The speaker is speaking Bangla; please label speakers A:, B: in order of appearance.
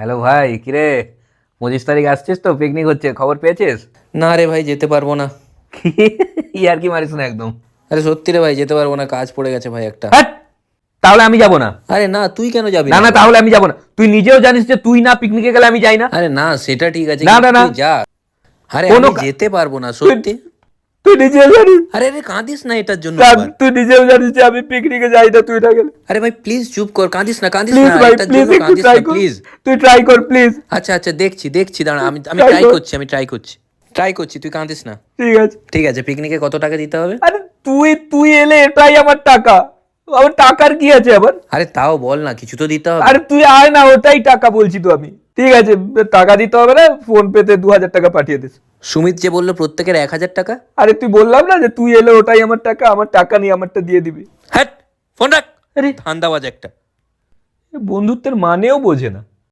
A: হ্যালো ভাই কিরে? পঁচিশ তারিখ আসছিস তো? পিকনিক হচ্ছে খবর পেয়েছিস?
B: না রে ভাই যেতে পারব না।
A: ইয়ার কি মারিস না একদম।
B: আরে সত্যি রে ভাই যেতে পারব না কাজ পড়ে গেছে ভাই একটা।
A: হাট! তাহলে আমি যাব না।
B: আরে না তুই কেন যাবি
A: না না? তাহলে আমি যাব না। তুই নিজেও জানিস যে তুই না পিকনিকে গেলে আমি যাই না।
B: আরে না সেটা ঠিক আছে
A: না,
B: কিন্তু
A: না, না।
B: তুই যা। আরে
A: কোনো
B: আমি
A: কা-
B: যেতে পারব না সত্যি।
A: তুই নিজেও জানিস।
B: আরে আরে কাঁদিস না এটার জন্য
A: তুই নিজেও জানিস যে আমি পিকনিকে যাই না তুই না গেলে।
B: আরে ভাই প্লিজ চুপ কর কাঁদিস না কাঁদিস না
A: ভাই প্লিজ ট্রাই কর।
B: প্লিজ
A: তুই ট্রাই কর প্লিজ
B: আচ্ছা আচ্ছা দেখছি দেখছি দাঁড়া আমি আমি ট্রাই করছি আমি ট্রাই করছি। ট্রাই করছি তুই কাঁদিস না।
A: ঠিক আছে।
B: ঠিক আছে পিকনিকে কত টাকা দিতে হবে?
A: আরে তুই তুই এলে এটাই আমার টাকা। আমার টাকার কি আছে আবার?
B: আরে তাও বল না কিছু তো দিতে হবে।
A: আরে তুই আয় না ওটাই টাকা বলছি তো আমি। ঠিক আছে টাকা দিতে হবে না ফোন পেতে দু হাজার টাকা পাঠিয়ে দিস।
B: সুমিত যে বলল প্রত্যেকের এক হাজার টাকা?
A: আরে তুই বললাম না যে তুই এলে ওটাই আমার টাকা আমার টাকা নিয়ে আমারটা দিয়ে দিবি।
B: হ্যাট ফোন রাখ।
A: আরে।
B: ধান্দাবাজ একটা।
A: বন্ধুত্বের মানেও বোঝে না।